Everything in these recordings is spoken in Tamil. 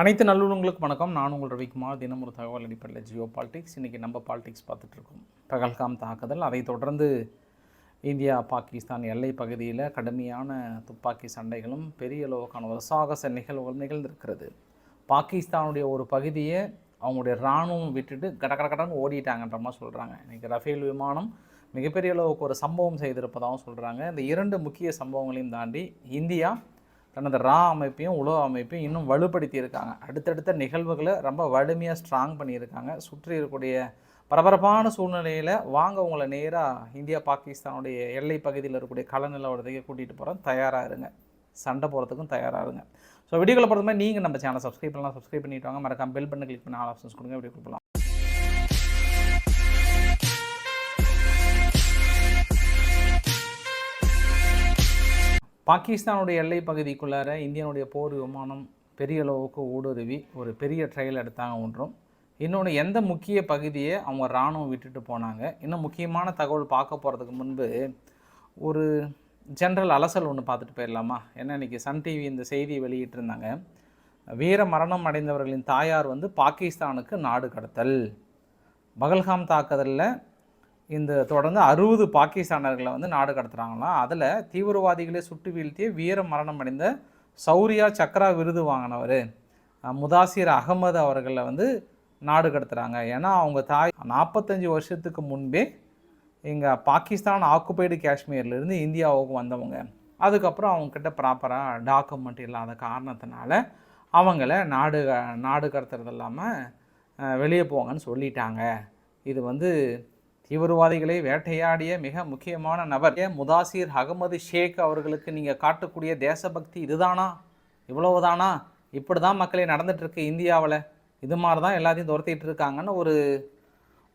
அனைத்து நல்லுணங்களுக்கும் வணக்கம். நான் உங்கள் ரவிக்குமார். தினம் ஒரு தகவல் அடிப்படையில் ஜியோ பாலிடிக்ஸ். இன்றைக்கி நம்ம பாலிடிக்ஸ் பார்த்துட்ருக்கோம். பகல்காம் தாக்குதல். அதைத் தொடர்ந்து இந்தியா பாகிஸ்தான் எல்லை பகுதியில் கடுமையான துப்பாக்கி சண்டைகளும் பெரிய அளவுக்கான ஒரு சாகச நிகழ்வுகள் நிகழ்ந்திருக்கிறது. பாகிஸ்தானுடைய ஒரு பகுதியை அவங்களுடைய இராணுவம் விட்டுட்டு கட கட கடன்னு ஓடிட்டாங்கன்ற மாதிரி சொல்கிறாங்க இன்றைக்கி ரஃபேல் விமானம் மிகப்பெரிய அளவுக்கு ஒரு சம்பவம் செய்திருப்பதாகவும் சொல்கிறாங்க இந்த இரண்டு முக்கிய சம்பவங்களையும் தாண்டி இந்தியா தனது ரா அமைப்பையும் உலக அமைப்பையும் இன்னும் வலுப்படுத்தி இருக்காங்க அடுத்தடுத்த நிகழ்வுகளை ரொம்ப வலிமையாக ஸ்ட்ராங் பண்ணியிருக்காங்க. சுற்றி இருக்கக்கூடிய பரபரப்பான சூழ்நிலையில் வாங்க உங்களை நேராக இந்தியா பாகிஸ்தானுடைய எல்லை பகுதியில் இருக்கக்கூடிய கலநில நிலவரத்துக்கு கூட்டிகிட்டு போகிறோம் தயாராக இருங்க. சண்டை போகிறதுக்கும் தயாராக இருங்க. ஸோ வீடியோவில் பொறுத்த மாதிரி நீங்கள் நம்ம சேனல் சப்ஸ்கிரைப் பண்ணலாம். சப்ஸ்கிரைப் பண்ணிட்டு வாங்க. மறக்காம பெல் பண்ணி கிளிக் பண்ணி ஆல் ஆப்ஷன்ஸ் கொடுங்க. வீடியோ கொடுக்கலாம் பாகிஸ்தானுடைய எல்லை பகுதிக்குள்ளார இந்தியனுடைய போர் விமானம் பெரிய அளவுக்கு ஊடுருவி ஒரு பெரிய ட்ரையல் எடுத்தாங்க ஒன்றும். இன்னொன்று எந்த முக்கிய பகுதியை அவங்க இராணுவம் விட்டுட்டு போனாங்க? இன்னும் முக்கியமான தகவல் பார்க்க போகிறதுக்கு முன்பு ஒரு ஜென்ரல் அலசல் ஒன்று பார்த்துட்டு போயிடலாமா? ஏன்னா இன்றைக்கி சன் டிவி இந்த செய்தியை வெளியிட்டிருந்தாங்க. வீர மரணம் அடைந்தவர்களின் தாயார் வந்து பாகிஸ்தானுக்கு நாடு கடத்தல். பகல்காம் தாக்குதலில் இந்த தொடர்ந்து அறுபது பாகிஸ்தானர்களை வந்து நாடு கடத்துகிறாங்களாம் அதில் தீவிரவாதிகளே சுட்டு வீழ்த்திய வீர மரணம் அடைந்த சௌரியா சக்ரா விருது வாங்கினவர் முதாசிர் அகமது அவர்களை வந்து நாடு கடத்துகிறாங்க ஏன்னா அவங்க தாய் நாற்பத்தஞ்சு வருஷத்துக்கு முன்பே இங்கே பாகிஸ்தான் ஆக்குபைடு காஷ்மீர்லேருந்து இந்தியாவுக்கு வந்தவங்க. அதுக்கப்புறம் அவங்கக்கிட்ட ப்ராப்பராக டாக்குமெண்ட் இல்லாத காரணத்தினால அவங்கள நாடு நாடு கடத்துறது இல்லாமல் வெளியே போங்கன்னு சொல்லிட்டாங்க. இது வந்து தீவிரவாதிகளை வேட்டையாடிய மிக முக்கியமான நபர் ஏன் முதாசிர் அகமது ஷேக் அவர்களுக்கு நீங்கள் காட்டக்கூடிய தேசபக்தி இதுதானா? இவ்வளவுதானா? இப்படி தான் மக்களே நடந்துகிட்ருக்கு இந்தியாவில். இது மாதிரி தான் எல்லாத்தையும் துரத்திட்டு இருக்காங்கன்னு ஒரு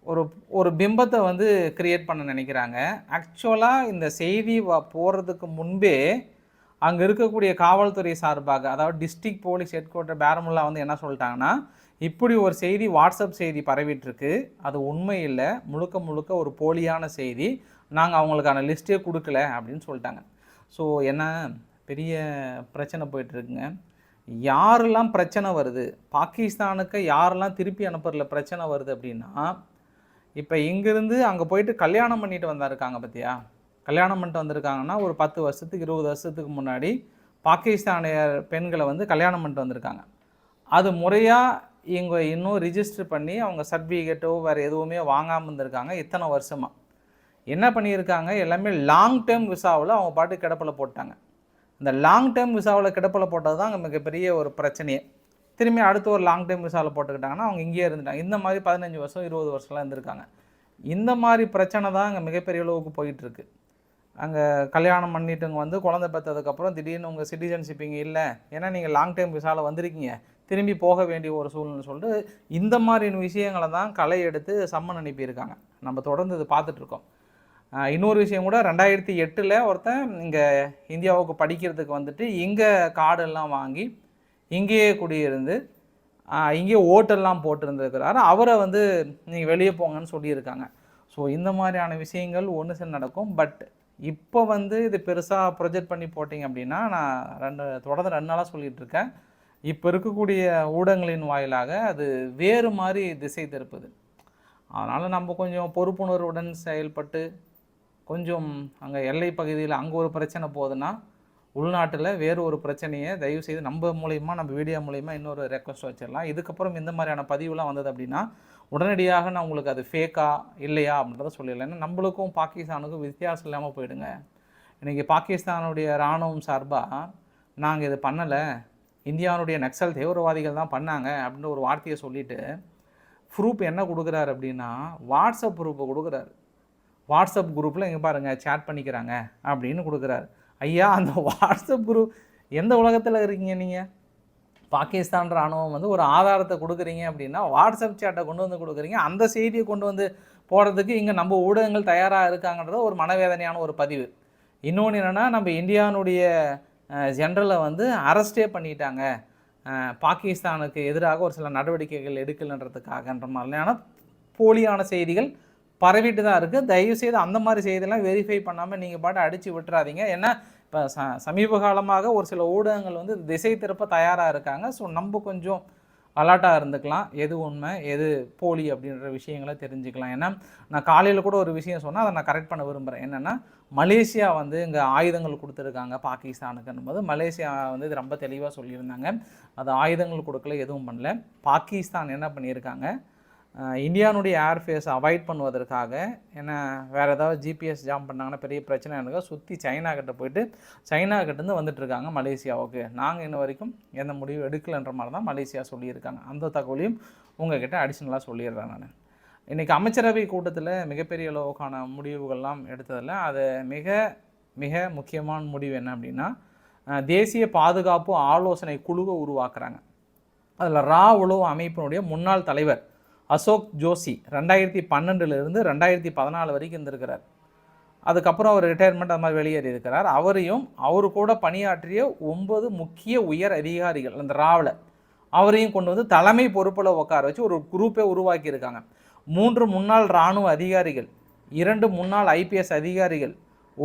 ஒரு ஒரு பிம்பத்தை வந்து கிரியேட் பண்ண நினைக்கிறாங்க. ஆக்சுவலாக இந்த செய்தி போகிறதுக்கு முன்பே அங்கே இருக்கக்கூடிய காவல்துறை சார்பாக அதாவது district police head quarter Baramulla வந்து என்ன சொல்லிட்டாங்கன்னா இப்படி ஒரு செய்தி வாட்ஸ்அப் செய்தி பரவிட்டுருக்கு. அது உண்மை இல்லை. முழுக்க முழுக்க ஒரு போலியான செய்தி. நாங்கள் அவங்களுக்கான லிஸ்ட்டே கொடுக்கல அப்படின்னு சொல்லிட்டாங்க. ஸோ என்ன பெரிய பிரச்சனை போயிட்டுருக்குங்க. யாரெல்லாம் பிரச்சனை வருது? பாகிஸ்தானுக்கு யாரெல்லாம் திருப்பி அனுப்புறதுல பிரச்சனை வருது அப்படின்னா இப்போ இங்கேருந்து அங்கே போயிட்டு கல்யாணம் பண்ணிட்டு வந்திருக்காங்க பார்த்தியா கல்யாணம் பண்ணிட்டு வந்திருக்காங்கன்னா ஒரு பத்து வருஷத்துக்கு இருபது வருஷத்துக்கு முன்னாடி பாகிஸ்தானிய பெண்களை வந்து கல்யாணம் பண்ணிட்டு வந்திருக்காங்க. அது முறையாக இவங்க இன்னும் ரிஜிஸ்டர் பண்ணி அவங்க சர்டிஃபிகேட்டோ வேறு எதுவுமே வாங்காமல் இருந்திருக்காங்க இத்தனை வருஷமாக என்ன பண்ணியிருக்காங்க? எல்லாமே லாங் டேர்ம் விசாவில் அவங்க பாட்டு கிடப்பில் போட்டாங்க. இந்த லாங் டேர்ம் விசாவில் கிடப்பில் போட்டது தான் அங்கே மிகப்பெரிய ஒரு பிரச்சனையே. திரும்பி அடுத்து ஒரு லாங் டைம் விசாவில் போட்டுக்கிட்டாங்கன்னா அவங்க இங்கேயே இருந்துட்டாங்க. இந்த மாதிரி பதினஞ்சு வருஷம் இருபது வருஷம்லாம் இருந்திருக்காங்க. இந்த மாதிரி பிரச்சனை தான் அங்கே மிகப்பெரிய அளவுக்கு போயிட்டுருக்கு. அங்கே கல்யாணம் பண்ணிட்டுங்க வந்து குழந்தை பெற்றதுக்கப்புறம் திடீர்னு உங்கள் சிட்டிசன்ஷிப் இங்கே இல்லை. ஏன்னா நீங்கள் லாங் டைம் விசாவில் வந்திருக்கீங்க. திரும்பி போக வேண்டிய ஒரு சூழ்நிலை சொல்லிட்டு இந்த மாதிரி விஷயங்களை தான் களை எடுத்து சம்மன் அனுப்பியிருக்காங்க. நம்ம தொடர்ந்து இது பார்த்துட்ருக்கோம் இன்னொரு விஷயம் கூட ரெண்டாயிரத்தி எட்டில் ஒருத்தன் இங்கே இந்தியாவுக்கு படிக்கிறதுக்கு வந்துட்டு இங்கே கார்டெல்லாம் வாங்கி இங்கேயே குடியிருந்து இங்கேயே ஓட்டெல்லாம் போட்டிருந்துருக்கிறாரு. அவரை வந்து நீங்கள் வெளியே போங்கன்னு சொல்லியிருக்காங்க. ஸோ இந்த மாதிரியான விஷயங்கள் ஒன்று சில நடக்கும். பட் இப்போ வந்து இது பெருசாக ப்ரொஜெக்ட் பண்ணி போட்டிங்க அப்படின்னா நான் ரெண்டு தொடர்ந்து ரெண்டு நாளாக சொல்லிகிட்டு இருக்கேன். இப்போ இருக்கக்கூடிய ஊடகங்களின் வாயிலாக அது வேறு மாதிரி திசை திருப்புது. அதனால் நம்ம கொஞ்சம் பொறுப்புணர்வுடன் செயல்பட்டு கொஞ்சம் அங்கே எல்லை பகுதியில் அங்கே ஒரு பிரச்சனை போகுதுன்னா உள்நாட்டில் வேறு ஒரு பிரச்சனையை தயவு செய்து நம்ம மூலயமா நம்ம வீடியோ மூலயமா இன்னொரு ரெக்வஸ்ட் வச்சிடலாம். இதுக்கப்புறம் இந்த மாதிரியான பதிவுலாம் வந்தது அப்படின்னா உடனடியாக நான் உங்களுக்கு அது ஃபேக்கா இல்லையா அப்படின்றத சொல்லிடலாம். ஏன்னா நம்மளுக்கும் பாகிஸ்தானுக்கும் வித்தியாசம் இல்லாமல் போயிடுங்க. இன்றைக்கி பாகிஸ்தானுடைய இராணுவம் சார்பாக நாங்கள் இது பண்ணலை. இந்தியாவுடைய நக்சல் தீவிரவாதிகள் தான் பண்ணாங்க அப்படின்னு ஒரு வார்த்தையை சொல்லிவிட்டு ப்ரூப் என்ன கொடுக்குறாரு அப்படின்னா வாட்ஸ்அப் ப்ரூஃபை கொடுக்குறாரு. வாட்ஸ்அப் குரூப்பில் இங்கே பாருங்கள் சேட் பண்ணிக்கிறாங்க அப்படின்னு கொடுக்குறாரு. ஐயா அந்த வாட்ஸ்அப் குரூப் எந்த உலகத்தில் இருக்கீங்க நீங்கள் பாகிஸ்தான் ராணுவம் வந்து ஒரு ஆதாரத்தை கொடுக்குறீங்க அப்படின்னா வாட்ஸ்அப் சேட்டை கொண்டு வந்து கொடுக்குறீங்க. அந்த செய்தியை கொண்டு வந்து போடுறதுக்கு இங்கே நம்ம ஊடகங்கள் தயாராக இருக்காங்கன்றது ஒரு மனவேதனையான ஒரு பதிவு. இன்னொன்று என்னென்னா நம்ம இந்தியானுடைய ஜென்ரலை வந்து அரெஸ்டே பண்ணிட்டாங்க. பாகிஸ்தானுக்கு எதிராக ஒரு சில நடவடிக்கைகள் எடுக்கலைன்றதுக்காகன்ற மாதிரியான போலியான செய்திகள் பரவிட்டு தான் இருக்குது தயவுசெய்து அந்த மாதிரி செய்தியெல்லாம் வெரிஃபை பண்ணாமல் நீங்கள் பாட்டு அடித்து விட்டுறாதீங்க. ஏன்னா இப்போ ச சமீப காலமாக ஒரு சில ஊடகங்கள் வந்து திசை திருப்ப தயாராக இருக்காங்க. ஸோ நம்ம கொஞ்சம் அலர்ட்டாக இருந்துக்கலாம். எது உண்மை எது போலி அப்படின்ற விஷயங்களை தெரிஞ்சுக்கலாம். ஏன்னா நான் காலையில் கூட ஒரு விஷயம் சொன்னால் அதை நான் கரெக்ட் பண்ண விரும்புகிறேன் என்னென்னா மலேசியா வந்து இங்கே ஆயுதங்கள் கொடுத்துருக்காங்க பாகிஸ்தானுக்குன்னும் போது மலேசியா வந்து இது ரொம்ப தெளிவாக சொல்லியிருந்தாங்க. அது ஆயுதங்கள் கொடுக்கல எதுவும் பண்ணல. பாகிஸ்தான் என்ன பண்ணியிருக்காங்க? இந்தியானுடைய ஏர்ஃபேஸ் அவாய்ட் பண்ணுவதற்காக ஏன்னா வேறு ஏதாவது ஜிபிஎஸ் ஜாம் பண்ணாங்கன்னா பெரிய பிரச்சனை இருக்கா சுற்றி சைனா கிட்ட போயிட்டு சைனா கிட்டேருந்து வந்துட்டுருக்காங்க மலேசியாவுக்கு. நாங்கள் இன்ன வரைக்கும் எந்த முடிவும் எடுக்கலைன்ற மாதிரி தான் மலேசியா சொல்லியிருக்காங்க. அந்த தகவலையும் உங்ககிட்ட அடிஷ்னலாக சொல்லிடுறேன் நான். இன்றைக்கி அமைச்சரவை கூட்டத்தில் மிகப்பெரிய அளவுக்கான முடிவுகள்லாம் எடுத்ததில் அது மிக மிக முக்கியமான முடிவு என்ன அப்படின்னா தேசிய பாதுகாப்பு ஆலோசனை குழுவை உருவாக்குறாங்க. அதில் ரா உளவு அமைப்பினுடைய முன்னாள் தலைவர் அசோக் ஜோஷி ரெண்டாயிரத்தி பன்னெண்டுலேருந்து ரெண்டாயிரத்தி பதினாலு வரைக்கும் இருந்திருக்கிறார். அதுக்கப்புறம் அவர் ரிட்டையர்மெண்ட் அந்த மாதிரி வெளியேறி இருக்கிறார் அவரையும் அவர் கூட பணியாற்றிய ஒன்பது முக்கிய உயர் அதிகாரிகள் அந்த ராவில் அவரையும் கொண்டு வந்து தலைமை பொறுப்பில் உட்கார வச்சு ஒரு குரூப்பே உருவாக்கியிருக்காங்க. மூன்று முன்னாள் இராணுவ அதிகாரிகள் இரண்டு முன்னாள் ஐபிஎஸ் அதிகாரிகள்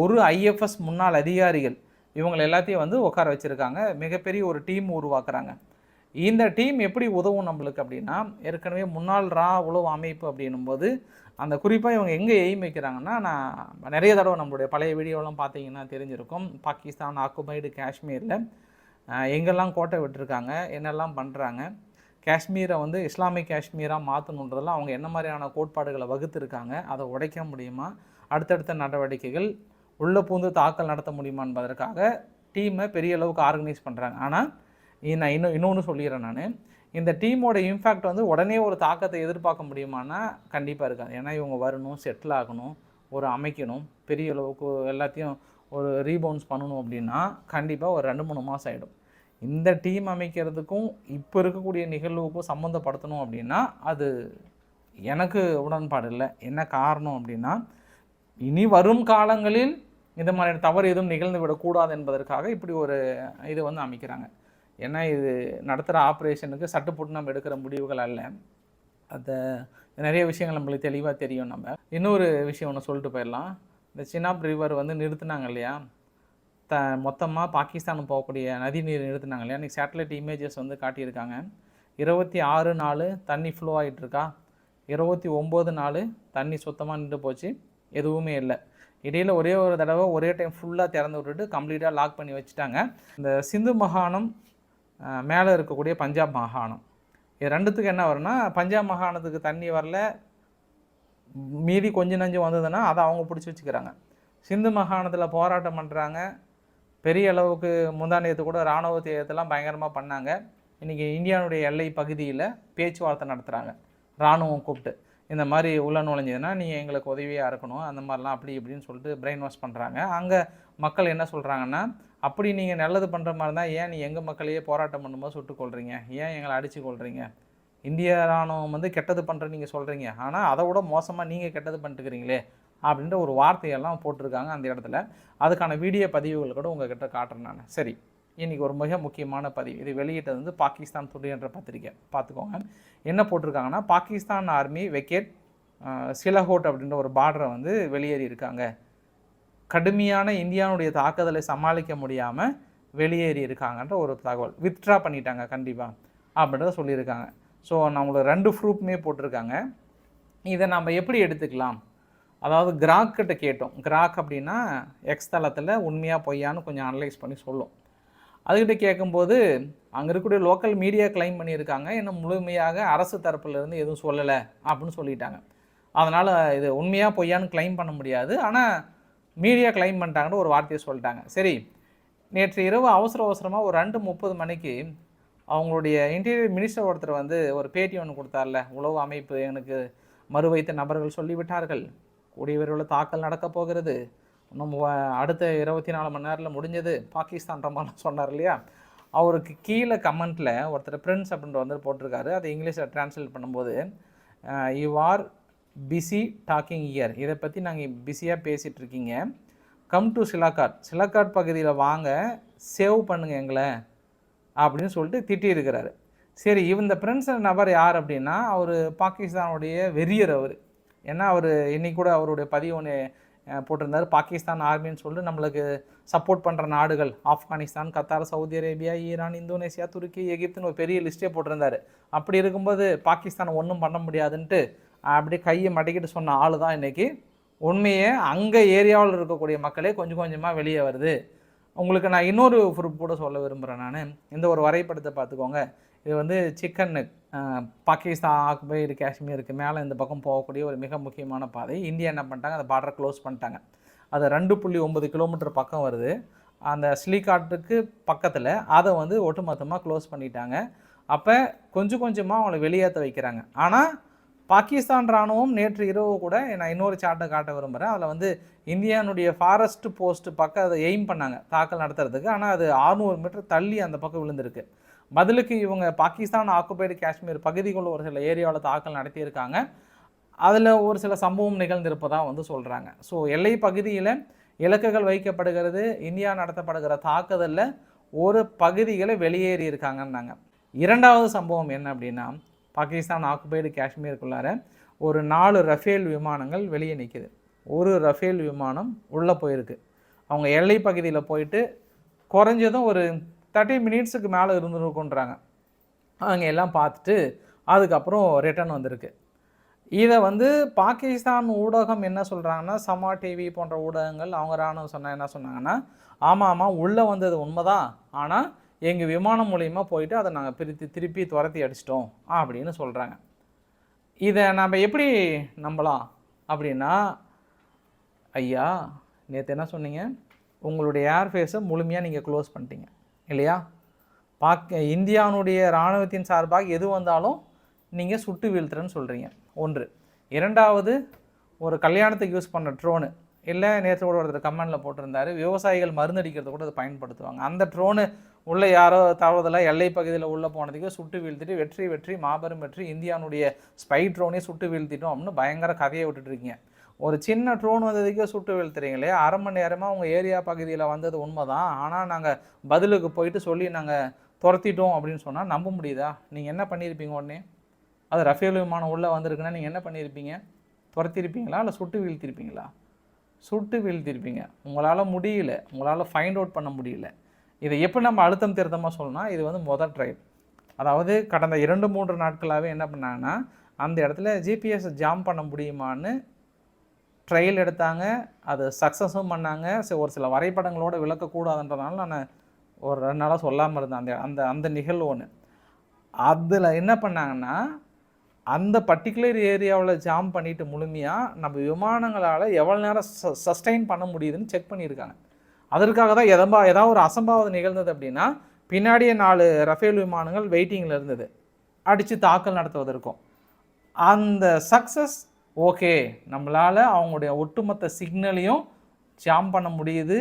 ஒரு ஐஎஃப்எஸ் முன்னாள் அதிகாரிகள் இவங்களை எல்லாத்தையும் வந்து உட்கார வச்சுருக்காங்க. மிகப்பெரிய ஒரு டீம் உருவாக்குறாங்க. இந்த டீம் எப்படி உதவும் நம்மளுக்கு அப்படின்னா ஏற்கனவே முன்னாள் ரா உளவு அமைப்பு அப்படின்னும்போது அந்த குறிப்பாக இவங்க எங்கே எய்ம் வைக்கிறாங்கன்னா நான் நிறைய தடவை நம்மளுடைய பழைய வீடியோலாம் பார்த்தீங்கன்னா தெரிஞ்சிருக்கும். பாகிஸ்தான் ஆக்குபைடு காஷ்மீரில் எங்கெல்லாம் கோட்டை விட்டுருக்காங்க என்னெல்லாம் பண்ணுறாங்க காஷ்மீரை வந்து இஸ்லாமிக் காஷ்மீராக மாற்றணுன்றதெல்லாம் அவங்க என்ன மாதிரியான கோட்பாடுகளை வகுத்திருக்காங்க அதை உடைக்க முடியுமா அடுத்தடுத்த நடவடிக்கைகள் உள்ளே பூந்து தாக்கல் நடத்த முடியுமா என்பதற்காக டீமை பெரிய அளவுக்கு ஆர்கனைஸ் பண்ணுறாங்க ஆனால் நான் இன்னும் இன்னொன்று சொல்லிடுறேன் நான். இந்த டீமோட இம்பேக்ட் வந்து உடனே ஒரு தாக்கத்தை எதிர்பார்க்க முடியுமானா கண்டிப்பாக இருக்காது. ஏன்னா இவங்க வரணும் செட்டில் ஆகணும் ஒரு அமைக்கணும் பெரிய அளவுக்கு எல்லாத்தையும் ஒரு ரீபவுன்ஸ் பண்ணணும் அப்படின்னா கண்டிப்பாக ஒரு ரெண்டு மூணு மாதம் ஆகிடும் இந்த டீம் அமைக்கிறதுக்கும் இப்போ இருக்கக்கூடிய நிகழ்வுக்கும் சம்மந்தப்படுத்தணும் அப்படின்னா அது எனக்கு உடன்பாடு இல்லை. என்ன காரணம் அப்படின்னா இனி வரும் காலங்களில் இந்த மாதிரியான தவறு எதுவும் நிகழ்ந்து விடக்கூடாது என்பதற்காக இப்படி ஒரு இது வந்து அமைக்கிறாங்க. ஏன்னா இது நடத்துகிற ஆப்ரேஷனுக்கு சட்டுப்போட்டு நம்ம எடுக்கிற முடிவுகள் அல்ல. அதை நிறைய விஷயங்கள் நம்மளுக்கு தெளிவாக தெரியும் நம்ம. இன்னொரு விஷயம் ஒன்று சொல்லிட்டு போயிடலாம். இந்த சினாப் ரிவர் வந்து நிறுத்தினாங்க இல்லையா? த மொத்தமாக பாகிஸ்தான் போகக்கூடிய நதி நீர் நிறுத்துனாங்க இல்லையா? இன்றைக்கி சேட்டலைட் இமேஜஸ் வந்து காட்டியிருக்காங்க. இருபத்தி ஆறு நாள் தண்ணி ஃப்ளோ ஆகிட்டுருக்கா இருபத்தி ஒம்பது நாள் தண்ணி சுத்தமாக நின்று போச்சு. எதுவுமே இல்லை. இடையில் ஒரே ஒரு தடவை ஒரே டைம் ஃபுல்லாக திறந்து விட்டுட்டு கம்ப்ளீட்டாக லாக் பண்ணி வச்சுட்டாங்க. இந்த சிந்து மகாணம் மேலே இருக்கக்கூடிய பஞ்சாப் மாகாணம். இது ரெண்டுத்துக்கு என்ன வரும்னா பஞ்சாப் மாகாணத்துக்கு தண்ணி வரல மீதி கொஞ்சம் நஞ்சம் வந்ததுன்னா அதை அவங்க பிடிச்சி வச்சுக்கிறாங்க. சிந்து மாகாணத்தில் போராட்டம் பண்ணுறாங்க பெரிய அளவுக்கு முந்தானியத்து கூட இராணுவ தேயத்தெல்லாம் பயங்கரமாக பண்ணாங்க. இன்றைக்கி இந்தியாவுடைய எல்லை பகுதியில் பேச்சுவார்த்தை நடத்துகிறாங்க இராணுவம் கூப்பிட்டு. இந்த மாதிரி உள்ள நுழைஞ்சதுன்னா நீங்கள் எங்களுக்கு உதவியாக இருக்கணும். அந்த மாதிரிலாம் அப்படி இப்படின்னு சொல்லிட்டு பிரெயின் வாஷ் பண்ணுறாங்க அங்கே மக்கள் என்ன சொல்கிறாங்கன்னா அப்படி நீங்கள் நல்லது பண்ணுற மாதிரி இருந்தால் ஏன் நீ எங்கள் மக்களையே போராட்டம் பண்ணும்போது சுட்டுக் கொள்றீங்க ஏன் எங்களை அடித்து கொள்றீங்க இந்திய ராணுவம் வந்து கெட்டது பண்ணுற நீங்கள் சொல்கிறீங்க ஆனால் அதை விட மோசமாக நீங்கள் கெட்டது பண்ணிட்டுக்கிறீங்களே அப்படின்ற ஒரு வார்த்தையெல்லாம் போட்டிருக்காங்க அந்த இடத்துல. அதுக்கான வீடியோ பதிவுகள் கூட உங்ககிட்ட காட்டுறேன் நான். சரி இன்றைக்கி ஒரு மிக முக்கியமான பதிவு. இது வெளியிட்டது வந்து பாகிஸ்தான் துடி என்ற பத்திரிக்கை. பார்த்துக்கோங்க. என்ன போட்டிருக்காங்கன்னா பாகிஸ்தான் ஆர்மி வெக்கேட் சிலஹோட் அப்படின்ற ஒரு பார்டரை வந்து வெளியேறி இருக்காங்க கடுமையான இந்தியாவுடைய தாக்குதலை சமாளிக்க முடியாமல் வெளியேறி இருக்காங்கன்ற ஒரு தகவல். வித்ட்ரா பண்ணிட்டாங்க கண்டிப்பாக அப்படின்றத சொல்லியிருக்காங்க. ஸோ நம்மளுக்கு ரெண்டு ப்ரூஃப்மே போட்டிருக்காங்க. இதை நம்ம எப்படி எடுத்துக்கலாம்? அதாவது கிராக்கிட்ட கேட்டோம். கிராக் அப்படின்னா எக்ஸ் தளத்தில் உண்மையாக பொய்யான்னு கொஞ்சம் அனலைஸ் பண்ணி சொல்லும். அதுக்கிட்ட கேட்கும்போது அங்கே இருக்கக்கூடிய லோக்கல் மீடியா கிளைம் பண்ணியிருக்காங்க. இன்னும் முழுமையாக அரசு தரப்புலேருந்து எதுவும் சொல்லலை அப்படின்னு சொல்லிட்டாங்க. அதனால் இது உண்மையாக பொய்யான்னு கிளைம் பண்ண முடியாது. ஆனால் மீடியா கிளைம் பண்ணிட்டாங்கன்னு ஒரு வார்த்தையை சொல்லிட்டாங்க. சரி நேற்று இரவு அவசர அவசரமாக ஒரு ரெண்டு முப்பது மணிக்கு அவங்களுடைய இன்டீரியர் மினிஸ்டர் ஒருத்தர் வந்து ஒரு பேட்டி ஒன்று கொடுத்தார்ல. உளவு அமைப்பு எனக்கு மறு வைத்த நபர்கள் சொல்லிவிட்டார்கள். கூடிய விரைவில் தாக்கல் நடக்கப் போகிறது. இன்னும் அடுத்த இருபத்தி நாலு மணி நேரத்தில் முடிஞ்சது. பாகிஸ்தான்ற மாதிரிலாம் சொன்னார் இல்லையா? அவருக்கு கீழே கமெண்ட்டில் ஒருத்தர் பிரின்ஸ் அப்படின்ற வந்து போட்டிருக்காரு. அதை இங்கிலீஷில் ட்ரான்ஸ்லேட் பண்ணும்போது you are busy talking year இதை பற்றி நாங்கள் பிஸியாக பேசிகிட்டு இருக்கீங்க கம் டு சிலாக்காட் சிலாக்காட் பகுதியில் வாங்க சேவ் பண்ணுங்கள் எங்களை அப்படின்னு சொல்லிட்டு திட்டியிருக்கிறாரு. சரி இந்த பிரின்ஸ் நபர் யார் அப்படின்னா அவர் பாகிஸ்தானுடைய வெறியர் அவர். ஏன்னா அவர் இன்னைக்கு கூட அவருடைய பதிவு ஒன்று போட்டிருந்தார். பாகிஸ்தான் ஆர்மின்னு சொல்லிட்டு நம்மளுக்கு சப்போர்ட் பண்ணுற நாடுகள் Afghanistan Qatar Saudi Arabia Iran Indonesia துருக்கி எகிப்துன்னு ஒரு பெரிய லிஸ்ட்டே போட்டிருந்தாரு. அப்படி இருக்கும்போது பாகிஸ்தான் ஒன்றும் பண்ண முடியாதுன்ட்டு அப்படி கையை மடக்கிட்டு சொன்ன ஆள் தான் இன்றைக்கி உண்மையே அங்கே ஏரியாவில் இருக்கக்கூடிய மக்களே கொஞ்சம் கொஞ்சமாக வெளியே வருது. உங்களுக்கு நான் இன்னொரு ப்ரூஃப் கூட சொல்ல விரும்புகிறேன் நான். இந்த ஒரு வரைபடத்தை பார்த்துக்கோங்க. இது வந்து சிக்கன் பாகிஸ்தான் ஆக்குபைடு காஷ்மீருக்கு மேலே இந்த பக்கம் போகக்கூடிய ஒரு மிக முக்கியமான பாதை. இந்தியா என்ன பண்ணிட்டாங்க? அந்த பார்டரை க்ளோஸ் பண்ணிட்டாங்க. அது ரெண்டு புள்ளி ஒம்பது கிலோமீட்டர் பக்கம் வருது. அந்த ஸ்லீகாட்டுக்கு பக்கத்தில் அதை வந்து ஒட்டுமொத்தமாக க்ளோஸ் பண்ணிட்டாங்க. அப்போ கொஞ்சம் கொஞ்சமாக அவங்கள வெளியேற்ற வைக்கிறாங்க. ஆனால் பாகிஸ்தான் ராணுவம் நேற்று இரவு கூட நான் இன்னொரு சார்ட்டை காட்ட விரும்புகிறேன் அதில் வந்து இந்தியானுடைய ஃபாரஸ்ட் போஸ்ட் பக்கம் அதை எய்ம் பண்ணாங்க தாக்கல் நடத்துறதுக்கு. ஆனால் அது 600 மீட்டர் தள்ளி அந்த பக்கம் விழுந்திருக்கு. பதிலுக்கு இவங்க பாகிஸ்தான் ஆக்குபைடு காஷ்மீர் பகுதிக்குள்ள ஒரு சில ஏரியாவில் தாக்கல் நடத்தியிருக்காங்க. அதில் ஒரு சில சம்பவம் நிகழ்ந்திருப்பதாக வந்து சொல்கிறாங்க ஸோ எல்லை பகுதியில் இலக்குகள் வைக்கப்படுகிறது இந்தியா நடத்தப்படுகிற தாக்குதலில் ஒரு பகுதிகளை வெளியேறி இருக்காங்கன்னாங்க இரண்டாவது சம்பவம் என்ன அப்படின்னா பாகிஸ்தான் ஆக்குபைடு காஷ்மீருக்குள்ளார ஒரு நாலு ரஃபேல் விமானங்கள் வெளியே நிற்கிது ஒரு ரஃபேல் விமானம் உள்ளே போயிருக்கு. அவங்க எல்லை பகுதியில் போயிட்டு குறைஞ்சதும் ஒரு தேர்ட்டி மினிட்ஸுக்கு மேலே இருந்துருக்குன்றாங்க. அவங்க எல்லாம் பார்த்துட்டு அதுக்கப்புறம் ரிட்டர்ன் வந்திருக்கு. இதை வந்து பாகிஸ்தான் ஊடகம் என்ன சொல்கிறாங்கன்னா சமா டிவி போன்ற ஊடகங்கள் அவங்க ராணுவம் சொன்னால் என்ன சொன்னாங்கன்னா ஆமாம் ஆமாம் உள்ளே வந்தது உண்மைதான். ஆனால் எங்கள் விமானம் மூலியமா போயிட்டு அதை நாங்கள் பிரித்து திருப்பி துரத்தி அடிச்சிட்டோம் அப்படின்னு சொல்கிறாங்க இதை நம்ம எப்படி நம்பலாம்? அப்படின்னா ஐயா நேற்று என்ன சொன்னீங்க? உங்களுடைய ஏர்ஃபேஸை முழுமையாக நீங்கள் க்ளோஸ் பண்ணிட்டீங்க இல்லையா? பாக் இந்தியாவுடைய இராணுவத்தின் சார்பாக எது வந்தாலும் நீங்கள் சுட்டு வீழ்த்துறேன்னு சொல்கிறீங்க ஒன்று. இரண்டாவது ஒரு கல்யாணத்துக்கு யூஸ் பண்ண ட்ரோனு இல்லை நேற்று கூட ஒருத்தர் கமெண்டில் போட்டிருந்தாரு விவசாயிகள் மருந்தடிக்கிறது கூட அதை பயன்படுத்துவாங்க. அந்த ட்ரோனு உள்ளே யாரோ தவறுதலாக எல்லை பகுதியில் உள்ளே போனதுக்கு சுட்டு வீழ்த்திட்டு வெற்றி வெற்றி மாபெரும் வெற்றி இந்தியானுடைய ஸ்பை ட்ரோனே சுட்டு வீழ்த்திட்டோம் அப்படின்னு பயங்கர கதையை விட்டுட்டுருக்கீங்க ஒரு சின்ன ட்ரோன் வந்ததுக்கே சுட்டு வீழ்த்துறீங்களே அரை மணி நேரமாக உங்கள் ஏரியா பகுதியில் வந்தது உண்மை தான் ஆனால் நாங்கள் பதிலுக்கு போயிட்டு சொல்லி நாங்கள் துரத்திட்டோம் அப்படின்னு சொன்னால் நம்ப முடியுதா? நீங்கள் என்ன பண்ணியிருப்பீங்க உடனே? அது ரஃபேல் விமானம் உள்ளே வந்திருக்குன்னா நீங்கள் என்ன பண்ணியிருப்பீங்க துரத்திருப்பீங்களா இல்லை சுட்டு வீழ்த்திருப்பீங்களா? சுட்டு வீழ்த்திருப்பீங்க. உங்களால் முடியல. உங்களால் ஃபைண்ட் அவுட் பண்ண முடியல. இதை எப்படி நம்ம அழுத்தம் திருத்தமாக சொல்லணும்னா இது வந்து முதல் ட்ரையல் அதாவது கடந்த இரண்டு மூன்று நாட்களாகவே என்ன பண்ணாங்கன்னா அந்த இடத்துல ஜிபிஎஸ் ஜாம் பண்ண முடியுமான்னு ட்ரையல் எடுத்தாங்க. அது சக்ஸஸும் பண்ணாங்க. சரி ஒரு சில வரைபடங்களோட விளக்கக்கூடாதுன்றதுனால நான் ஒரு ரெண்டு நாளாக சொல்லாமல் இருந்தேன். அந்த அந்த அந்த நிகழ்வு ஒன்று அதில் என்ன பண்ணாங்கன்னா அந்த பர்டிகுலர் ஏரியாவில் ஜாம் பண்ணிட்டு முழுமையாக நம்ம விமானங்களால் எவ்வளோ நேரம் சஸ்டைன் பண்ண முடியுதுன்னு செக் பண்ணியிருக்காங்க. அதற்காக தான் எதம்பா ஏதாவது ஒரு அசம்பாவிதம் நிகழ்ந்தது அப்படின்னா பின்னாடியே நாலு ரஃபேல் விமானங்கள் வெயிட்டிங்கில் இருந்தது. அடித்து தாக்கல் நடத்துவதற்கும். அந்த சக்ஸஸ் ஓகே நம்மளால் அவங்களுடைய ஒட்டுமொத்த சிக்னலையும் ஜாம் பண்ண முடியுது.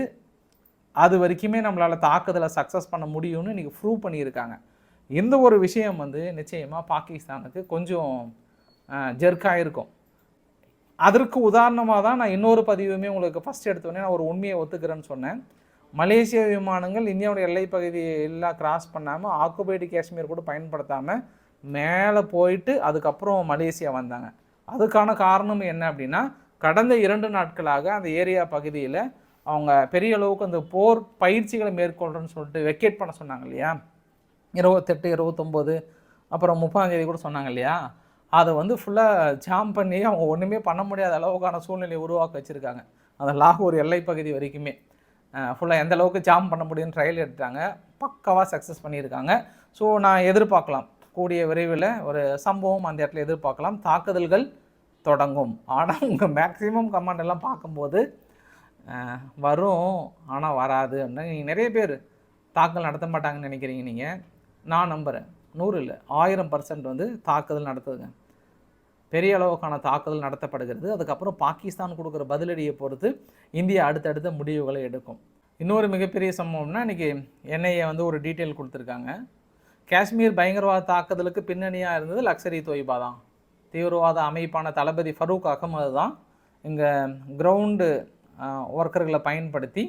அது வரைக்குமே நம்மளால் தாக்குதலை சக்ஸஸ் பண்ண முடியும்னு இன்றைக்கி ப்ரூவ் பண்ணியிருக்காங்க. இந்த ஒரு விஷயம் வந்து நிச்சயமாக பாகிஸ்தானுக்கு கொஞ்சம் ஜெர்க்காக இருக்கும் அதற்கு உதாரணமாக தான் நான் இன்னொரு பதிவுமே உங்களுக்கு ஃபஸ்ட் எடுத்தோடனே நான் ஒரு உண்மையை ஒத்துக்கிறேன்னு சொன்னேன். மலேசிய விமானங்கள் இந்தியாவோட எல்லை பகுதியை எல்லாம் கிராஸ் பண்ணாமல் ஆக்குபைடு காஷ்மீர் கூட பயன்படுத்தாமல் மேலே போயிட்டு அதுக்கப்புறம் மலேசியா வந்தாங்க. அதுக்கான காரணம் என்ன அப்படின்னா கடந்த இரண்டு நாட்களாக அந்த ஏரியா பகுதியில் அவங்க பெரிய அளவுக்கு அந்த போர் பயிற்சிகளை மேற்கொள்றேன்னு சொல்லிட்டு வெக்கேட் பண்ண சொன்னாங்க இல்லையா? இருபத்தெட்டு இருபத்தொம்போது அப்புறம் முப்பாந்தேதி கூட சொன்னாங்க இல்லையா? அதை வந்து ஃபுல்லாக ஜாம் பண்ணி அவங்க ஒன்றுமே பண்ண முடியாத அளவுக்கான சூழ்நிலையை உருவாக்க வச்சுருக்காங்க. அந்த லாகூர் எல்லை பகுதி வரைக்குமே. ஃபுல்லாக எந்த அளவுக்கு ஜாம் பண்ண முடியும்னு ட்ரையல் எடுத்தாங்க பக்காவாக சக்ஸஸ் பண்ணியிருக்காங்க. ஸோ நான் எதிர்பார்க்கலாம். கூடிய விரைவில் ஒரு சம்பவம் அந்த இடத்துல எதிர்பார்க்கலாம். தாக்குதல்கள் தொடங்கும். ஆனால் உங்கள் மேக்ஸிமம் கமாண்ட் எல்லாம் பார்க்கும்போது வரும். ஆனால் வராது. நீங்கள் நிறைய பேர் தாக்கல் நடத்த மாட்டாங்கன்னு நினைக்கிறீங்க நீங்கள் நான் நம்புகிறேன் நூறு இல்லை ஆயிரம் பர்சன்ட் வந்து தாக்குதல் நடத்துதுங்க. பெரிய அளவுக்கான தாக்குதல் நடத்தப்படுகிறது. அதுக்கப்புறம் பாகிஸ்தான் கொடுக்குற பதிலடியை பொறுத்து இந்தியா அடுத்தடுத்த முடிவுகளை எடுக்கும். இன்னொரு மிகப்பெரிய சம்பவம்னா இன்றைக்கி என்ஐஏ வந்து ஒரு டீட்டெயில் கொடுத்துருக்காங்க. காஷ்மீர் பயங்கரவாத தாக்குதலுக்கு பின்னணியாக இருந்தது லக்ஸரி தொய்பா தான். தீவிரவாத அமைப்பான தளபதி ஃபரூக் அகமது தான் இங்கே கிரவுண்டு ஒர்க்கர்களை பயன்படுத்தி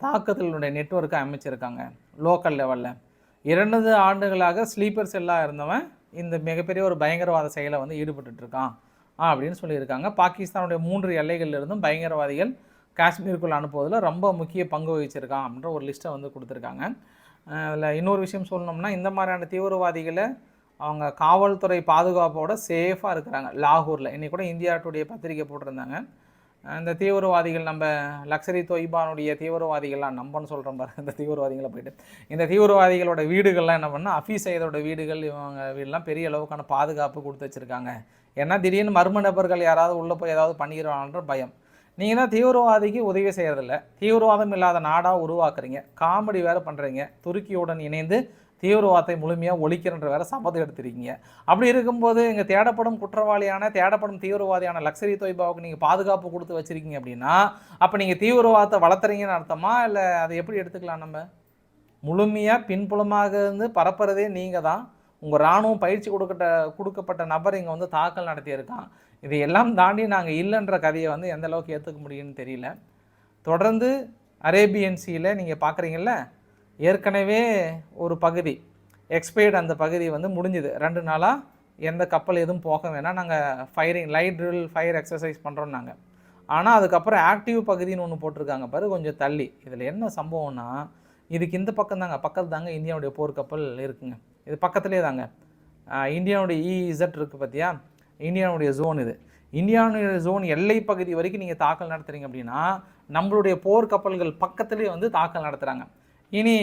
தாக்குதலுடைய நெட்வொர்க்கை அமைச்சிருக்காங்க லோக்கல் லெவலில் இரண்டு ஆண்டுகளாக ஸ்லீப்பர் செல்லாக இருந்தவன் இந்த மிகப்பெரிய ஒரு பயங்கரவாத செயலை வந்து ஈடுபட்டுட்டு இருக்கான் அப்படின்னு சொல்லியிருக்காங்க. பாகிஸ்தானுடைய மூன்று எல்லைகளிலிருந்தும் பயங்கரவாதிகள் காஷ்மீருக்குள்ளே அனுப்புவதில் ரொம்ப முக்கிய பங்கு வகிச்சிருக்கான் அப்படின்ற ஒரு லிஸ்ட்டை வந்து கொடுத்துருக்காங்க. அதில் இன்னொரு விஷயம் சொல்லணும்னா இந்த மாதிரியான தீவிரவாதிகளை அவங்க காவல்துறை பாதுகாப்போட சேஃபாக இருக்கிறாங்க. லாகூரில். இன்றைக்கூட கூட இந்தியா டுடே பத்திரிக்கை போட்டிருந்தாங்க. இந்த தீவிரவாதிகள் நம்ம லக்ஸரி தொய்பானுடைய தீவிரவாதிகள்லாம் நம்பன்னு சொல்கிறோம் பாரு. இந்த தீவிரவாதிகளை போயிட்டு. இந்த தீவிரவாதிகளோட வீடுகள்லாம் என்ன பண்ணால் அஃபீஸ் செய்தோட வீடுகள் இவங்க வீடெல்லாம் பெரிய அளவுக்கான பாதுகாப்பு கொடுத்து வச்சுருக்காங்க. ஏன்னா திடீர்னு மர்ம நபர்கள் யாராவது உள்ளே போய் ஏதாவது பண்ணிடுவாங்கன்ற பயம். நீங்கள் தான் தீவிரவாதிக்கு உதவி செய்கிறதில்ல தீவிரவாதம் இல்லாத நாடாக உருவாக்குறீங்க. காமெடி வேறு பண்ணுறீங்க துருக்கியுடன் இணைந்து தீவிரவாதத்தை முழுமையாக ஒழிக்கிறன்ற வேற சம்மதம் எடுத்திருக்கீங்க. அப்படி இருக்கும்போது இங்கே தேடப்படும் குற்றவாளியான தேடப்படும் தீவிரவாதியான லக்ஸரி தொய்பாவுக்கு நீங்கள் பாதுகாப்பு கொடுத்து வச்சிருக்கீங்க அப்படின்னா அப்போ நீங்கள் தீவிரவாதத்தை வளர்த்துறீங்கன்னு அர்த்தமா? இல்லை அதை எப்படி எடுத்துக்கலாம் நம்ம? முழுமையாக பின்புலமாக இருந்து பரப்புறதே நீங்கள் தான். உங்கள் இராணுவம் பயிற்சி கொடுக்கட்ட கொடுக்கப்பட்ட நபர் இங்கே வந்து தாக்கல் நடத்தியிருக்கான். இதையெல்லாம் தாண்டி நாங்கள் இல்லைன்ற கதையை வந்து எந்த அளவுக்கு ஏற்றுக்க முடியும்னு தெரியல. தொடர்ந்து அரேபியன் சீல நீங்கள் பார்க்குறீங்கள ஏற்கனவே ஒரு பகுதி எக்ஸ்பயர்டு அந்த பகுதி வந்து முடிஞ்சுது. ரெண்டு நாளாக எந்த கப்பல் எதுவும் போக வேணாம். நாங்கள் firing light drill fire exercise பண்ணுறோம் நாங்கள் ஆனால் அதுக்கப்புறம் ஆக்டிவ் பகுதின்னு ஒன்று போட்டிருக்காங்க பாரு கொஞ்சம் தள்ளி. இதில் என்ன சம்பவம்னா இதுக்கு இந்த பக்கம் தாங்க பக்கத்து தாங்க இந்தியாவுடைய போர்க்கப்பல் இருக்குங்க. இது பக்கத்துலேயே தாங்க. இந்தியாவுடைய இஇசட் இருக்குது பார்த்தியா இந்தியாவுடைய ஜோன் இது. இந்தியாவுடைய ஜோன் எல்லை பகுதி வரைக்கும் நீங்கள் தாக்கல் நடத்துறீங்க அப்படின்னா நம்மளுடைய போர்க்கப்பல்கள் பக்கத்துலேயே வந்து தாக்கல் நடத்துகிறாங்க இனி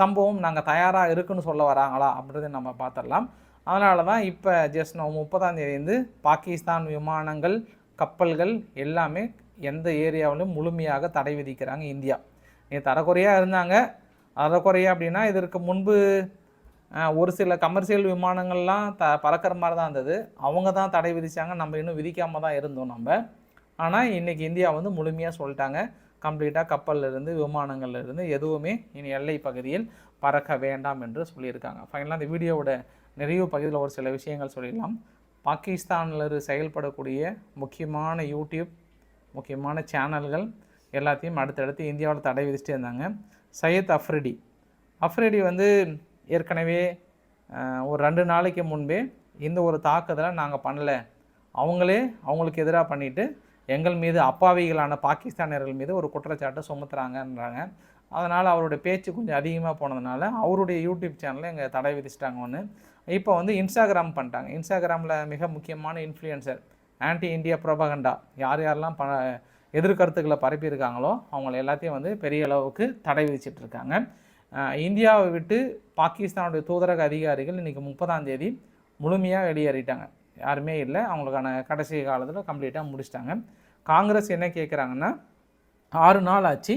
சம்பவம் நாங்கள் தயாராக இருக்குன்னு சொல்ல வராங்களா அப்படின்றத நம்ம பார்த்துடலாம். அதனால தான் இப்போ ஜஸ்ட் நம்ம முப்பதாம் தேதியிலேருந்து பாகிஸ்தான் விமானங்கள் கப்பல்கள் எல்லாமே எந்த ஏரியாவிலும் முழுமையாக தடை விதிக்கிறாங்க இந்தியா. நீ தரக்குறையாக இருந்தாங்க. அறக்குறையா அப்படின்னா இதற்கு முன்பு ஒரு சில கமர்ஷியல் விமானங்கள்லாம் த பறக்கிற மாதிரி தான் இருந்தது. அவங்க தான் தடை விதித்தாங்க நம்ம இன்னும் விதிக்காமல் தான் இருந்தோம் நம்ம. ஆனால் இன்றைக்கி இந்தியா வந்து முழுமையாக சொல்லிட்டாங்க. கம்ப்ளீட்டாக கப்பல்லேருந்து விமானங்கள்லேருந்து எதுவுமே இனி எல்லை பகுதியில் பறக்க வேண்டாம் என்று சொல்லியிருக்காங்க. ஃபைனலாக இந்த வீடியோவோட நிறைவு பகுதியில் ஒரு சில விஷயங்கள் சொல்லிடலாம். பாகிஸ்தானில் இரு செயல்படக்கூடிய முக்கியமான யூடியூப் முக்கியமான சேனல்கள் எல்லாத்தையும் அடுத்தடுத்து இந்தியாவில் தடை விதிச்சுட்டே இருந்தாங்க. சையத் அஃப்ரிடி. அஃப்ரிடி வந்து ஏற்கனவே ஒரு ரெண்டு நாளைக்கு முன்பே இந்த ஒரு தாக்குதலை நாங்கள் பண்ணலை. அவங்களே அவங்களுக்கு எதிராக பண்ணிவிட்டு எங்கள் மீது அப்பாவிகளான பாகிஸ்தானியர்கள் மீது ஒரு குற்றச்சாட்டை சுமத்துறாங்கன்றாங்க. அதனால் அவருடைய பேச்சு கொஞ்சம் அதிகமாக போனதுனால அவருடைய யூடியூப் சேனலில் எங்கள் தடை விதிச்சிட்டாங்க ஒன்று இப்போ வந்து இன்ஸ்டாகிராம் பண்ணிட்டாங்க. இன்ஸ்டாகிராமில் மிக முக்கியமான இன்ஃப்ளூயன்சர் ஆன்டி இந்தியா ப்ரொபகண்டா யார் யாரெல்லாம் ப எதிர்கருத்துக்களை பரப்பியிருக்காங்களோ அவங்கள எல்லாத்தையும் வந்து பெரிய அளவுக்கு தடை விதிச்சிட்டு இருக்காங்க. இந்தியாவை விட்டு பாகிஸ்தானுடைய தூதரக அதிகாரிகள் இன்றைக்கி முப்பதாம் தேதி முழுமையாக வெளியேறிட்டாங்க. யாருமே இல்லை. அவங்களுக்கான கடைசி காலத்தில் கம்ப்ளீட்டாக முடிச்சிட்டாங்க. காங்கிரஸ் என்ன கேட்குறாங்கன்னா ஆறு நாள் ஆச்சு.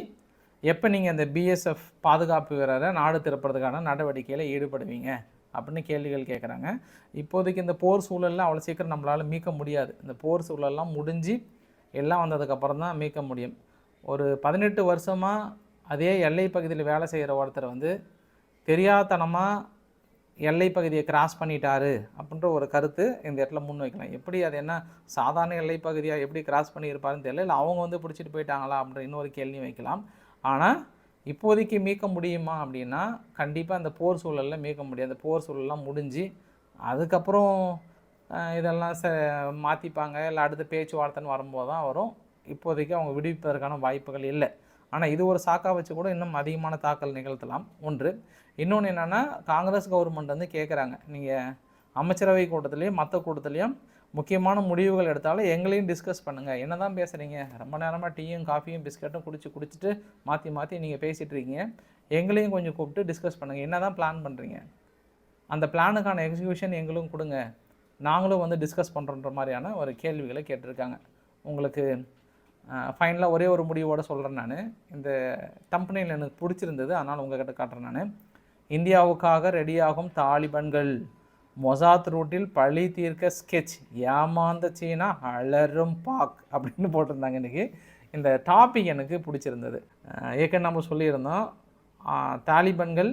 எப்போ நீங்கள் அந்த பிஎஸ்எஃப் பாதுகாப்பு வீரரை நாடு திருப்புறதுக்கான நடவடிக்கையில் ஈடுபடுவீங்க? அப்படின்னு கேள்விகள் கேட்குறாங்க இப்போதைக்கு இந்த போர் சூழலில் அவ்வளோ சீக்கிரம் நம்மளால் மீட்க முடியாது. இந்த போர் சூழல்லாம் முடிஞ்சு எல்லாம் வந்ததுக்கப்புறம் தான் மீட்க முடியும். ஒரு பதினெட்டு வருஷமாக அதே எல்லை பகுதியில் வேலை செய்கிற ஒருத்தர் வந்து தெரியாதனமாக எல்லை பகுதியை கிராஸ் பண்ணிட்டாரு அப்படின்ற ஒரு கருத்து இந்த இடத்துல முன் வைக்கலாம். எப்படி அது என்ன? சாதாரண எல்லை பகுதியாக எப்படி கிராஸ் பண்ணியிருப்பாருன்னு தெரியல. இல்லை அவங்க வந்து பிடிச்சிட்டு போயிட்டாங்களா அப்படின்ற இன்னொரு கேள்வி வைக்கலாம். ஆனால் இப்போதைக்கு மீட்க முடியுமா அப்படின்னா கண்டிப்பாக அந்த போர் சூழலில் மீட்க முடியாது அந்த போர் சூழல்லாம் முடிஞ்சு அதுக்கப்புறம் இதெல்லாம் ச மாற்றிப்பாங்க இல்லை அடுத்த பேச்சுவார்த்தைன்னு வரும்போது தான் வரும். இப்போதைக்கு அவங்க விடுவிப்பதற்கான வாய்ப்புகள் இல்லை. ஆனால் இது ஒரு சாக்கா வச்சு கூட இன்னும் அதிகமான தாக்கல் நிகழ்த்தலாம். ஒன்று இன்னொன்று என்னென்னா காங்கிரஸ் கவர்மெண்ட் வந்து கேட்குறாங்க நீங்கள் அமைச்சரவை கூட்டத்துலேயும் மற்ற கூட்டத்திலையும் முக்கியமான முடிவுகள் எடுத்தாலும் எங்களையும் டிஸ்கஸ் பண்ணுங்கள் என்ன தான் பேசுகிறீங்க ரொம்ப நேரமாக டீயும் காஃபியும் பிஸ்கட்டும் குடிச்சு குடிச்சிட்டு மாற்றி மாற்றி நீங்கள் பேசிகிட்டு இருக்கீங்க. எங்களையும் கொஞ்சம் கூப்பிட்டு டிஸ்கஸ் பண்ணுங்கள் என்ன தான் பிளான் பண்ணுறீங்க அந்த பிளானுக்கான எக்ஸிக்யூஷன் எங்களும் கொடுங்க. நாங்களும் வந்து டிஸ்கஸ் பண்ணுறோன்ற மாதிரியான ஒரு கேள்விகளை கேட்டிருக்காங்க. உங்களுக்கு ஃபைனலாக ஒரே ஒரு முடிவோடு சொல்கிறேன் நான். இந்த கம்பெனியில் எனக்கு பிடிச்சிருந்தது அதனால் உங்ககிட்ட காட்டுறேன் நான். இந்தியாவுக்காக ரெடியாகும் தாலிபன்கள். மொசாத் ரூட்டில் பழி தீர்க்க ஸ்கெட்ச் ஏமாந்த சீனா அலரும் பாக் அப்படின்னு போட்டிருந்தாங்க இன்றைக்கி இந்த டாபிக் எனக்கு பிடிச்சிருந்தது. ஏற்கனவே நம்ம சொல்லியிருந்தோம் தாலிபன்கள்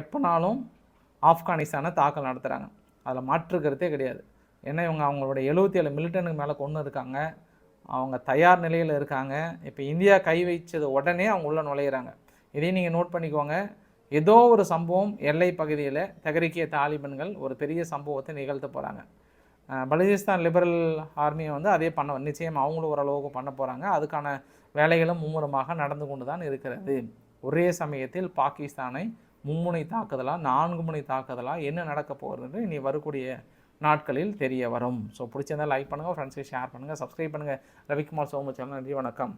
எப்போனாலும் ஆப்கானிஸ்தானை தாக்கல் நடத்துகிறாங்க அதில் மாற்றுக்கிறதே கிடையாது. ஏன்னா இவங்க அவங்களோட எழுபத்தி ஏழு மிலிட்டனுக்கு மேலே கொண்டு இருக்காங்க அவங்க தயார் நிலையில் இருக்காங்க. இப்போ இந்தியா கை வைச்சது உடனே அவங்க உள்ளே நுழையிறாங்க. இதையும் நீங்கள் நோட் பண்ணிக்கோங்க. ஏதோ ஒரு சம்பவம் எல்லை பகுதியில் தகரிக்கிய தாலிபன்கள் ஒரு பெரிய சம்பவத்தை நிகழ்த்த போகிறாங்க அஹ், லிபரல் ஆர்மியை வந்து அதே பண்ண நிச்சயம் அவங்களும் ஓரளவுக்கு பண்ண போகிறாங்க அதுக்கான வேலைகளும் மும்முரமாக நடந்து கொண்டு தான் இருக்கிறது. ஒரே சமயத்தில் பாகிஸ்தானை மும்முனை தாக்குதலாக நான்கு முனை தாக்குதலாக என்ன நடக்க போகிறது இனி வரக்கூடிய நாட்களில் தெரிய வரும். ஸோ பிடிச்சிருந்தால் லைக் பண்ணுங்கள் ஃப்ரெண்ட்ஸை ஷேர் பண்ணுங்கள் சப்ஸ்கிரைப் பண்ணுங்கள் ரவிக்குமார் சோமச்சலம் நன்றி வணக்கம்.